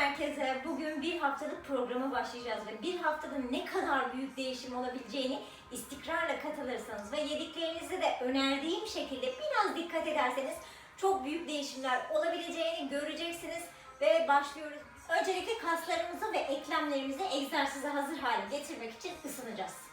herkese. Bugün bir haftalık programa başlayacağız ve bir haftada ne kadar büyük değişim olabileceğini istikrarla katılırsanız ve yediklerinizi de önerdiğim şekilde biraz dikkat ederseniz çok büyük değişimler olabileceğini göreceksiniz ve başlıyoruz. Öncelikle kaslarımızı ve eklemlerimizi egzersize hazır hale getirmek için ısınacağız.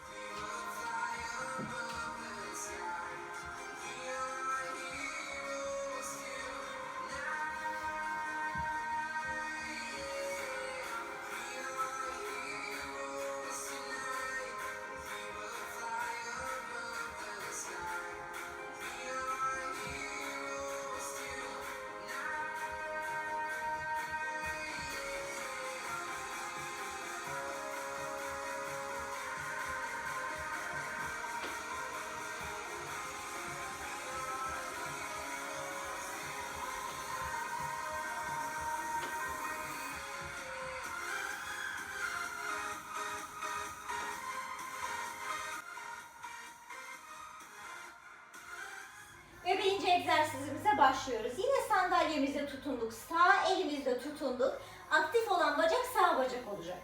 Egzersizimize başlıyoruz. Yine sandalyemize tutunduk. Sağ elimizde tutunduk. Aktif olan bacak sağ bacak olacak.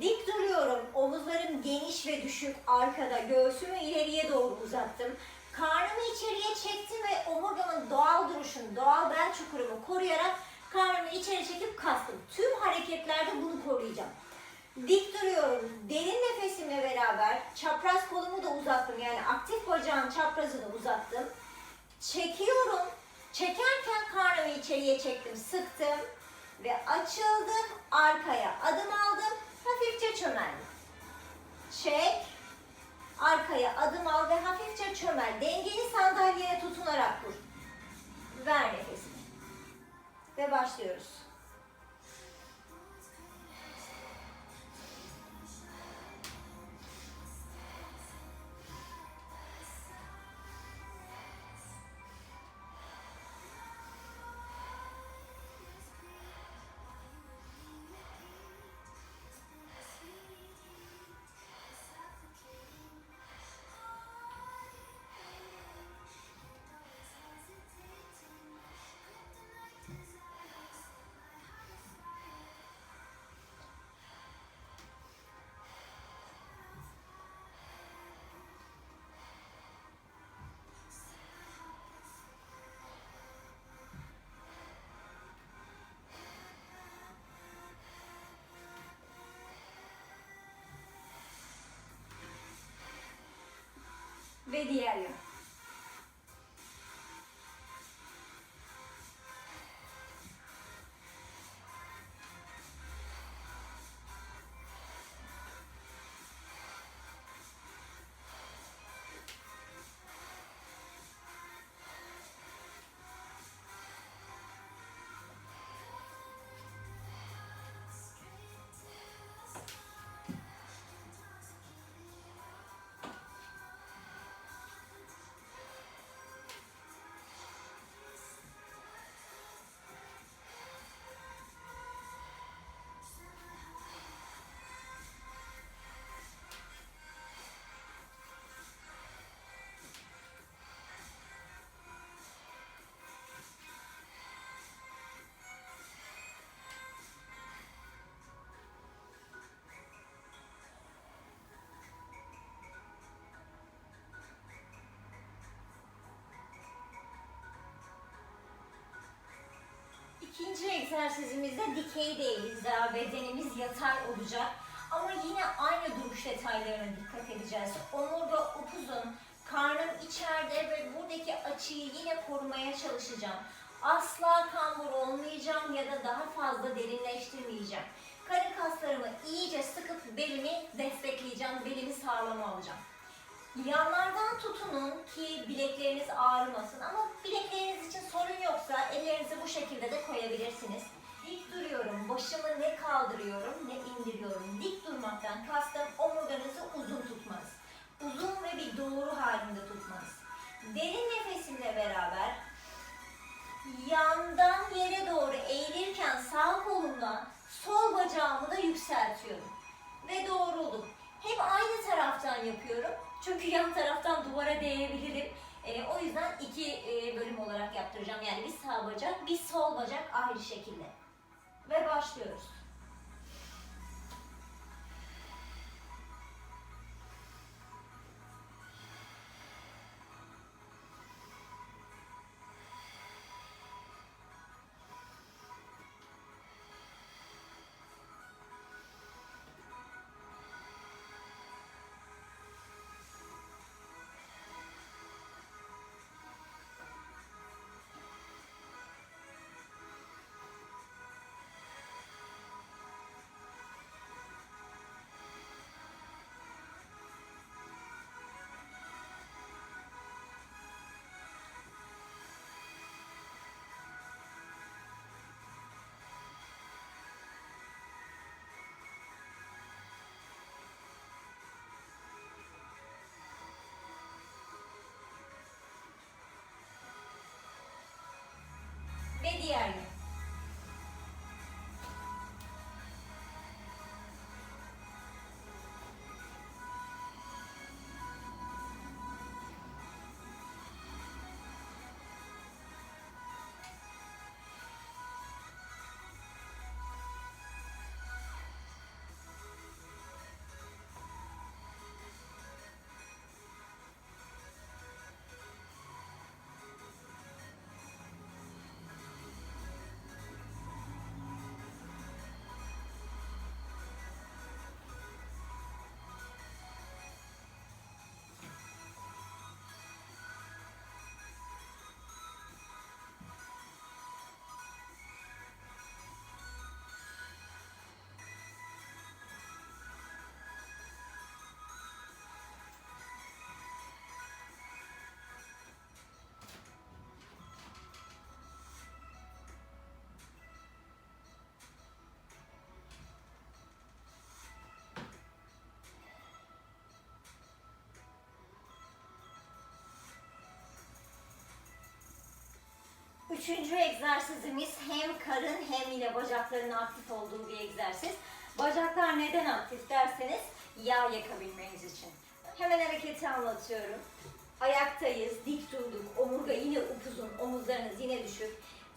Dik duruyorum. Omuzlarım geniş ve düşük arkada. Göğsümü ileriye doğru uzattım. Karnımı içeriye çektim ve omurgamın doğal duruşunu, doğal bel çukurumu koruyarak karnımı içeri çekip kastım. Tüm hareketlerde bunu koruyacağım. Dik duruyorum. Derin nefesimle beraber çapraz kolumu da uzattım. Yani aktif bacağın çaprazını uzattım. Çekiyorum. Çekerken karnımı içeriye çektim, sıktım ve açıldım. Arkaya adım aldım. Hafifçe çömeldim. Çek. Arkaya adım al ve hafifçe çömel. Dengeni sandalyeye tutunarak kur. Ver nefesini. Ve başlıyoruz. Ve diğer İkinci egzersizimizde dikey değiliz daha bedenimiz yatay olacak. Ama yine aynı duruş detaylarına dikkat edeceğiz. Omurga upuzun, karnım içeride ve buradaki açıyı yine korumaya çalışacağım. Asla kambur olmayacağım ya da daha fazla derinleştirmeyeceğim. Karın kaslarımı iyice sıkıp belimi destekleyeceğim, belimi sağlam alacağım. Yanlardan tutunun ki bilekleriniz ağrımasın ama bilekleriniz için sorun yoksa ellerinizi bu şekilde de koyabilirsiniz. Dik duruyorum, başımı ne kaldırıyorum ne indiriyorum. Dik durmaktan kastım omurganızı uzun tutmanız. Uzun ve bir doğru halinde tutmanız. Derin nefesimle beraber yandan yere doğru eğilirken sağ kolumdan sol bacağımı da yükseltiyorum. Ve doğruldum. Hep aynı taraftan yapıyorum. Çünkü yan taraftan duvara değebilirim. Ee, o yüzden iki e, bölüm olarak yaptıracağım. Yani bir sağ bacak, bir sol bacak ayrı şekilde. Ve başlıyoruz. Üçüncü egzersizimiz hem karın hem yine bacakların aktif olduğu bir egzersiz. Bacaklar neden aktif derseniz yağ yakabilmeniz için. Hemen hareketi anlatıyorum. Ayaktayız, dik durduk, omurga yine upuzun, omuzlarınız yine düşük.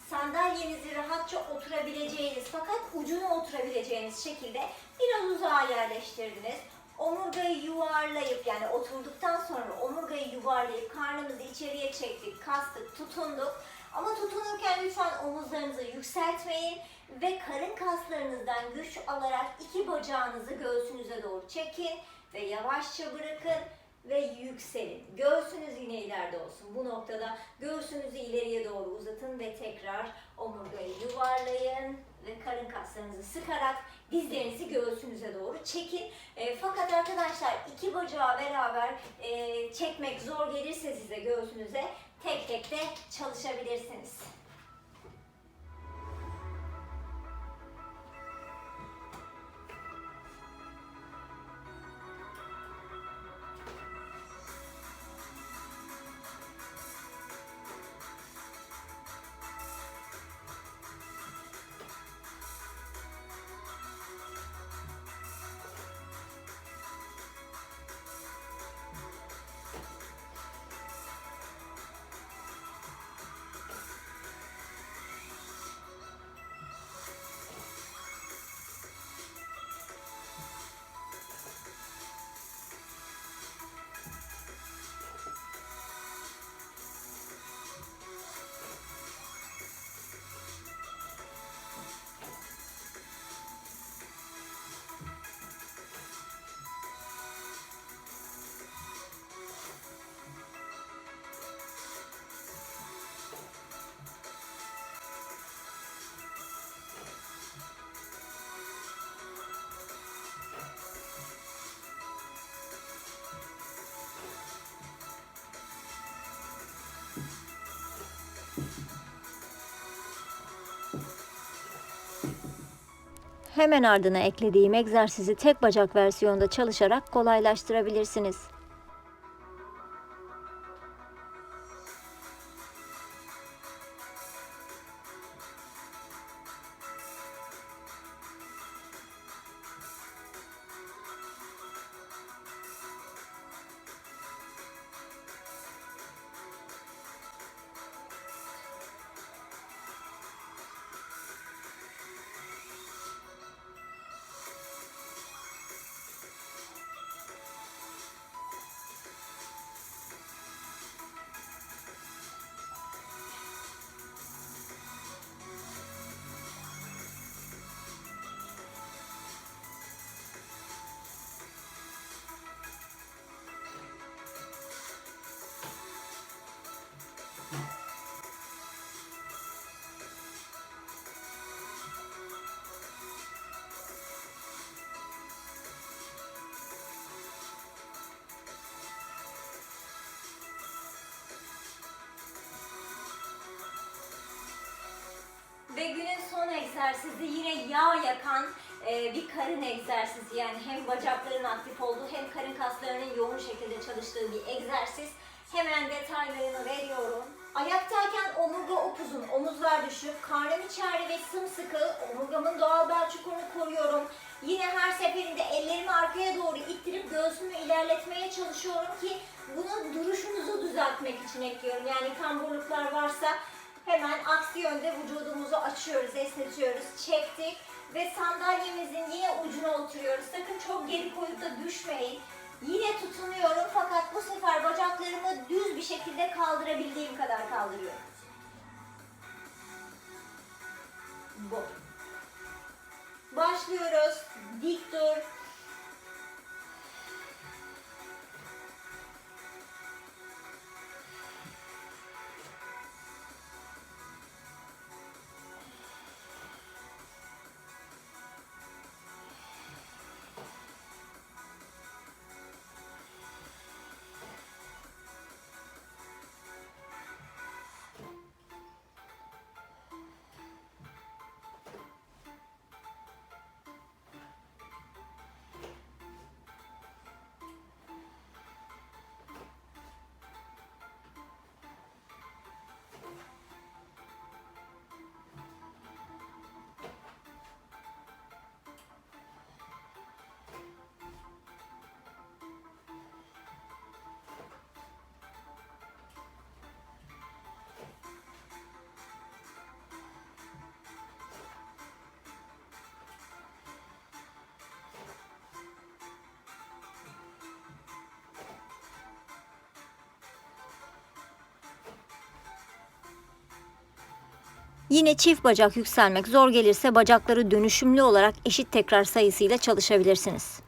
Sandalyenizi rahatça oturabileceğiniz fakat ucuna oturabileceğiniz şekilde biraz uzağa yerleştirdiniz. Omurgayı yuvarlayıp yani oturduktan sonra omurgayı yuvarlayıp karnımızı içeriye çektik, kastık, tutunduk. Ama tutunurken lütfen omuzlarınızı yükseltmeyin ve karın kaslarınızdan güç alarak iki bacağınızı göğsünüze doğru çekin ve yavaşça bırakın ve yükselin. Göğsünüz yine ileride olsun. Bu noktada göğsünüzü ileriye doğru uzatın ve tekrar omurgayı yuvarlayın ve karın kaslarınızı sıkarak dizlerinizi göğsünüze doğru çekin. E, fakat arkadaşlar iki bacağı beraber e, çekmek zor gelirse size göğsünüze tek tek de çalışabilirsiniz. Hemen ardına eklediğim egzersizi tek bacak versiyonda çalışarak kolaylaştırabilirsiniz. Son egzersizi yine yağ yakan e, bir karın egzersizi. Yani hem bacakların aktif olduğu hem karın kaslarının yoğun şekilde çalıştığı bir egzersiz. Hemen detaylarını veriyorum. Ayaktayken omurga upuzun, omuzlar düşük, karnım içeride ve sımsıkı, omurgamın doğal bel çukurunu koruyorum. Yine her seferinde ellerimi arkaya doğru ittirip göğsümü ilerletmeye çalışıyorum ki bunu duruşunuzu düzeltmek için ekliyorum. Yani kamburluklar varsa Hemen aksi yönde vücudumuzu açıyoruz, esnetiyoruz, çektik ve sandalyemizin yine ucuna oturuyoruz. Sakın çok geri koyup da düşmeyin. Yine tutunuyorum fakat bu sefer bacaklarımı düz bir şekilde kaldırabildiğim kadar kaldırıyorum. Bu. Başlıyoruz. Dik dur. Yine çift bacak yükselmek zor gelirse bacakları dönüşümlü olarak eşit tekrar sayısıyla çalışabilirsiniz.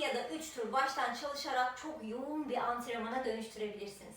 Ya da 3 tur baştan çalışarak çok yoğun bir antrenmana dönüştürebilirsiniz.